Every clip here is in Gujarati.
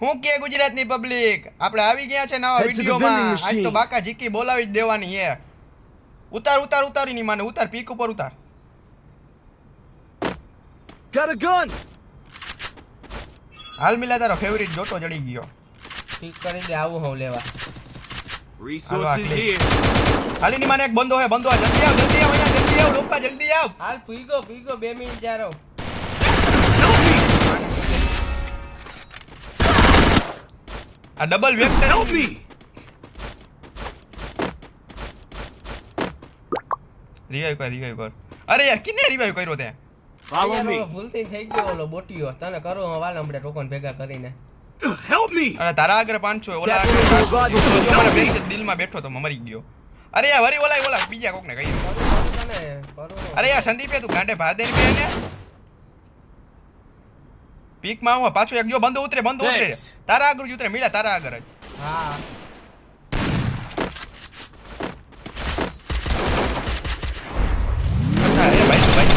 હું કે ગુજરાતની પબ્લિક આપણે આવી ગયા છે નવા વિડીયોમાં. આજ તો. બાકા જીકી બોલાવી જ દેવાની હે ઉતાર ઉતાર ઉતારી ની માને. ઉતાર પીક ઉપર ઉતાર. Got અ ગન હાલ મિલા તારો ફેવરિટ જોટો જડી ગયો. ઠીક કરી દે આવું હોવ લેવા. રિસોર્સિસ હિયર હાલી ની માને એક બંદો હે બંદો. જલ્દી આવ જલ્દી આવ અહીંયા જલ્દી આવ લોપા જલ્દી આવ. હાલ પીગો પીગો બે મિનિટ જારો. આ ડબલ વ્યક્ત me! રિવાઇવ કર રિવાઈવ કર. અરે યાર કિને રિવાઈવ કર્યો તે? Follow યાર, me. ભૂલથી થઈ ગયો ઓલો બોટીયો. તને કરો હું વાલ હમણાં ટોકન ભેગા કરીને. હેલ્પ મી અરે તારા આગળ પાંચસો ઓલા મારા મને me. બેસી દિલમાં બેઠો તો મરી ગયો. અરે યાર વરી ઓલા ઓલા બીજા કોકને કહી અરે યાર સંદીપે તું ગાંડે ભાર દે ને પીકમાં આવો પાછો એક જો બંદો ઉતરે બંદો ઉતરે. Thanks. તારા આગળ જ ઉતરે મીડા તારા આગળ જ. હા. અરે ભાઈ ભાઈ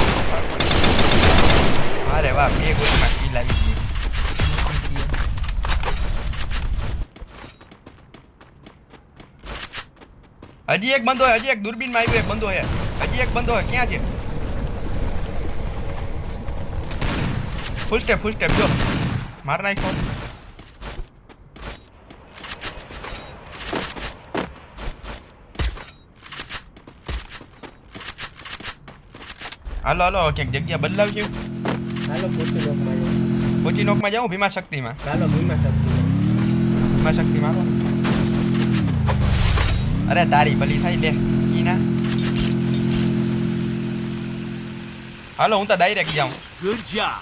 અરે વાહ બે ગોળીમાં kill આવી ગઈ. હજી એક બંદો હે હજી એક દૂરબીનમાં આવ્યો એક બંદો હે હજી એક બંદો હે ક્યાં છે? ફૂલ સ્ટેપ ફૂલ સ્ટેપ જો માર નાખો હાલો હાલો ક્યાંક જગ્યા બદલાવજો હાલો પોતી લોકમાં જાઓ. કોચી નોકમાં જાઉં ભીમા શક્તિમાં ચાલો ભીમા શક્તિ ભીમા શક્તિમાં હાલો અરે તારી ભલી થાય લે ઈ ના હાલો હું તો ડાયરેક્ટ જાઉં ગુડ job.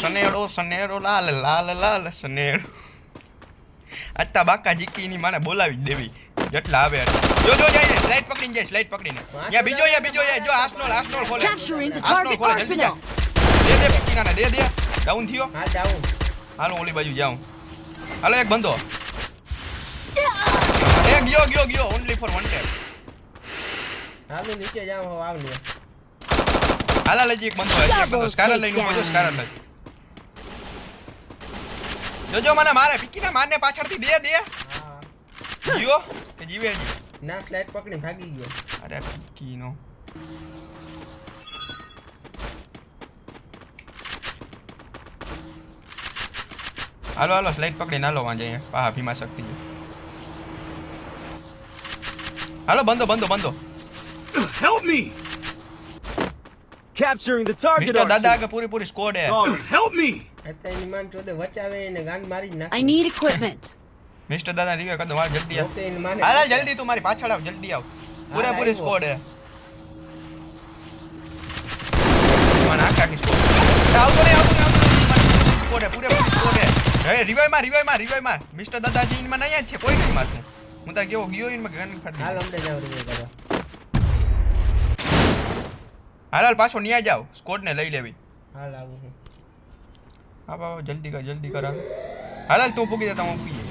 સનેડો સનેડો લાલ લાલ લાલ સનેડો આટલા બાકા જીકીની માને બોલાવી દેવી. જેટલા આવે જો જો જાય સ્લાઇડ પકડીને જાય સ્લાઇડ પકડીને. યા બીજો યા બીજો યા જો આસનોલ આસનોલ ખોલે. આસનોલ ખોલે જલ્દી જા દે દે પકડીના દે દે. ડાઉન થયો? હા ડાઉન હાલો ઓલી બાજુ જાઉં. હાલો એક બંધો. એક ગયો ગયો ગયો. ઓન્લી ફોર વન ટેપ હાલો નીચે જાઉં હું આવ લે હાલા લઈ એક બંધો. એક બંધો. સ્કારર લઈને ઊભો છો સ્કારર લઈ જોજો મને મારે પીકીને મારને પાછળથી દે દે. જીવો કે જીવે જી ના સ્લાઇડ પકડી ભાગી ગયો. અરે ફિકીનો હાલો હાલો સ્લાઇડ પકડીને લો વાંજે પાહા ભીમા શક્તિ હાલો બંધો બંધો બંધો. Help me! Capturing the target mister દાદા. આગળ પૂરી પૂરી સ્કોડ હે Sorry. Help me! અત્યારની ચોદે વચાવે એને ગાંડ મારી નાખી need equipment. મિસ્ટર દાદા રિવ્યુ કર દો મારે જલ્દી આવ હાલ જલ્દી તું મારી પાછળ આવ જલ્દી આવ પૂરેપૂરી આવ્યો. સ્કોડ હે મને આખા આખી સ્કોડ આવતો રે આવતો રે આવતો રે સ્કોડ હે પૂરેપૂરી સ્કોડ હે હે રિવાઇવમાં રિવાઇવમાં રિવાઇવમાં મિસ્ટર દાદાજી ઇનમાં નહીં જ છે કોઈ નહીં મારતું હું તો ગયો ગયો ગન હાલ. અમને જાવ રીવે કરવા હાલ હાલ પાછો ન્યા જાવ સ્કોડ ને લઈ લેવી. હાલ આવું હું હા બાબા જલ્દી કર જલ્દી કર હાલ. હાલ હાલ તું પૂગી દેતા હું પૂગી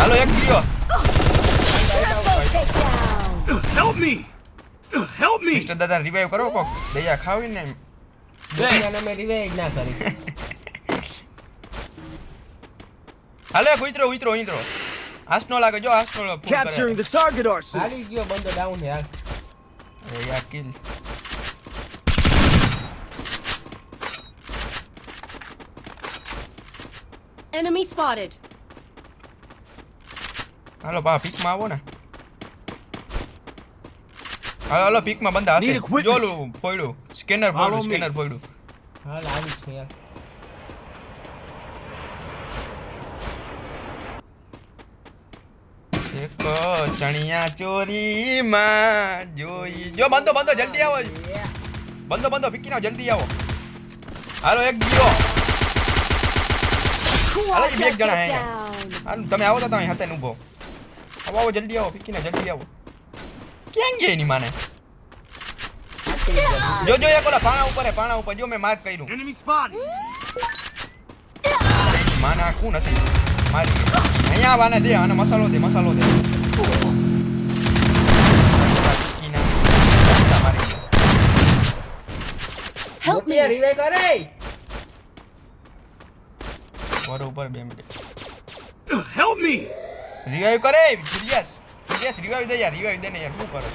હાલો એક ગયો Help me! Help me! Mister દાદા રિવાઇવ કરો કોક. દયા ખાવીને દુનિયાને અમે રીવે જ ના કરી. હાલે ઉતરો ઉતરો ઉતરો. આસનો લાગે જો આસનો ફૂલ કરે Capturing the target arsenal. હાલી ગયો બંદો ડાઉન યાર અરે યાર કિલ Enemy spotted. હાલો પા પીકમાં આવો ને હાલો હાલો પીકમાં બંધા Need હશે equipment. જોલું ફોડ્યું સ્કેનર Follow ફોડ્યું me. સ્કેનર ફોડ્યું હાલ આવી છે યાર એક ચણિયા ચોરી માં જોઈ જો બંધો બંધો જલ્દી આવો. બંધો બંધો પીકી નાવ જલ્દી આવો. હાલો એક ગયો હાલો Alam, જણા eh. હાલો તમે આવો તો તમે હાથે ઊભો. આવો આવો જલ્દી આવો પીકી નાવ જલ્દી આવો. ક્યાં ગયા એની માને? જો જો એક ઓલા પાણા ઉપર હે પાણા ઉપર. જો મેં માર્ક કર્યું. માના spotted. માને આ નથી. મારી. અહીંયા આવાને દે અને મસાલો દે મસાલો દે. મારી મી રિવાઈ કરે. ઉપર બે મિનિટ! રિવાઈવ કરે સિરિયસ સિરિયસ રિવાઈવ દે યાર રિવાઈવ દે ને યાર શું કરે?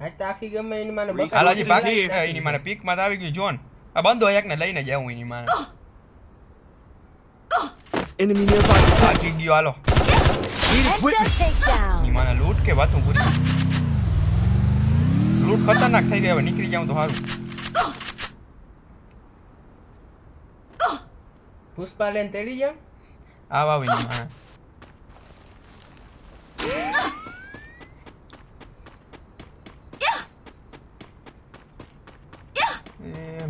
આજ તો આખી ગમે એની માને Resources હાલ હજી એની માને પીકમાં આવી ગયું જોન આ બંધો એક ને લઈને જાઉં એની માને Enemy nearby. બાકી ગયો હાલો. માને લૂંટ કે વાતું પૂરી લૂંટ ખતરનાક થઈ ગઈ હવે નીકળી જાઉં તો સારું પુષ્પા લઈને તેડી જા આવ આવે એની માને.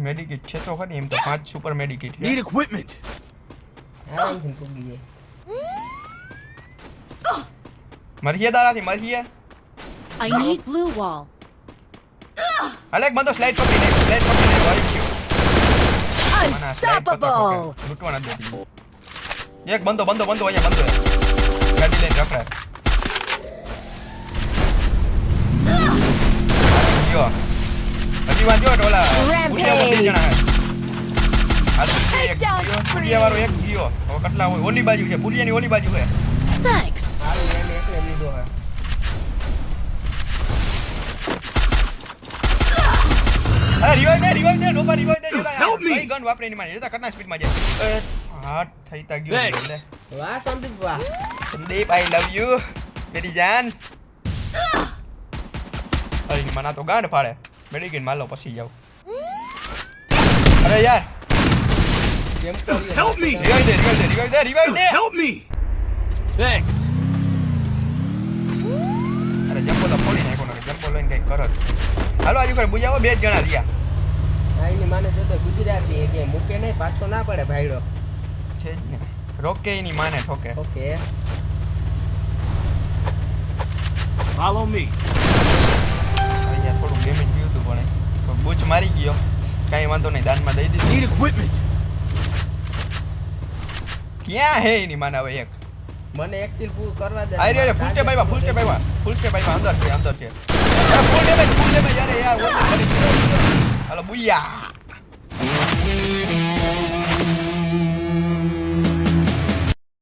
એ મેડિકેટ છે તો ખરી એમ તો પાંચ સુપર મેડિકેટ Need છે equipment. આરામથી પૂગી જાય મરીએ દાડાથી મરીએ I need blue wall. હાલે એક બંદો સ્લાઇડ પકડી લે સ્લાઇડ પકડી લે આવી ગયો મને આ slide પકડ Unstoppable. પકડ. લૂંટવા નથી દેતી એક બંદો બંદો બંદો અહીંયા બંદો છે. ગાડી લઈને રખડે ગન વાપરે એની માં જોતા કટના સ્પીડમાં જાય? હાથ થઈ તા ગયો વાહ સંદીપ વાહ. સંદીપ આઈ લવ યુ મેરી જાન. અરે એની ના તો ગાંડ ફાડે. મેડિકેન માલો પછી જાવ અરે યાર. કેમ કર્યું Help me. રિવાઇવ દે રિવાઇવ દે રિવાઇવ દે રિવાઇવ દે Help me! Thanks. અરે જમ્પો તો ફોડી નાખો ને જમ્પો લઈને કઈ કરો. હાલો આજુ કરે બુજાવો બે જ જણા રહ્યા. આ એની માને જોતો ગુજરાતી એ કે મૂકે નહીં પાછો ના પડે ભાઈડો. છે જ ને. રોકે એની માને ઠોકે. ઓકે. Follow me. અહીંયા થોડું ડેમેજ ગયું હતું પણ તો બૂચ મારી ગયો. કાંઈ વાંધો નહીં દાનમાં દઈ દીધી. ક્યાં હે એની માને હવે એક મને એક તીર પૂ કરવા દે. અરે અરે ફૂલ સ્ટેપ આવ્યા ફૂલ સ્ટેપ આવ્યા ફૂલ સ્ટેપ આવ્યા અંદર છે અંદર છે. ફૂલ ડેમેજ ફૂલ ડેમેજ અરે યાર કરી હાલો બુયા.